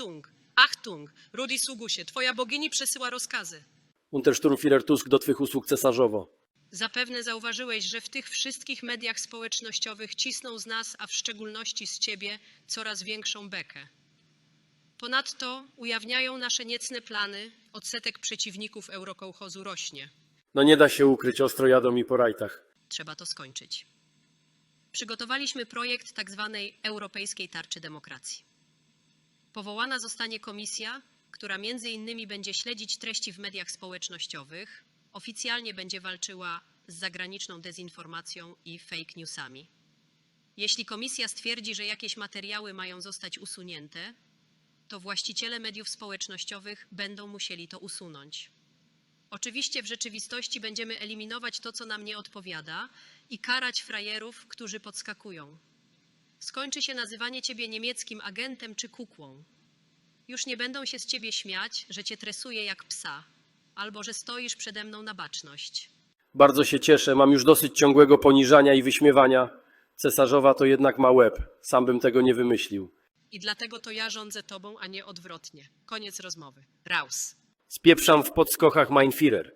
Achtung, Achtung, Rudi Sugusie, twoja bogini przesyła rozkazy. Untersturmführer Tusk do twych usług cesarzowo. Zapewne zauważyłeś, że w tych wszystkich mediach społecznościowych cisną z nas, a w szczególności z ciebie, coraz większą bekę. Ponadto ujawniają nasze niecne plany, odsetek przeciwników eurokołchozu rośnie. No nie da się ukryć, ostro jadą mi po rajtach. Trzeba to skończyć. Przygotowaliśmy projekt tzw. Europejskiej Tarczy Demokracji. Powołana zostanie komisja, która między innymi będzie śledzić treści w mediach społecznościowych, oficjalnie będzie walczyła z zagraniczną dezinformacją i fake newsami. Jeśli komisja stwierdzi, że jakieś materiały mają zostać usunięte, to właściciele mediów społecznościowych będą musieli to usunąć. Oczywiście w rzeczywistości będziemy eliminować to, co nam nie odpowiada i karać frajerów, którzy podskakują. Skończy się nazywanie ciebie niemieckim agentem czy kukłą. Już nie będą się z ciebie śmiać, że cię tresuję jak psa, albo że stoisz przede mną na baczność. Bardzo się cieszę, mam już dosyć ciągłego poniżania i wyśmiewania. Cesarzowa to jednak ma łeb, sam bym tego nie wymyślił. I dlatego to ja rządzę tobą, a nie odwrotnie. Koniec rozmowy. Raus. Spieprzam w podskochach, mein Führer.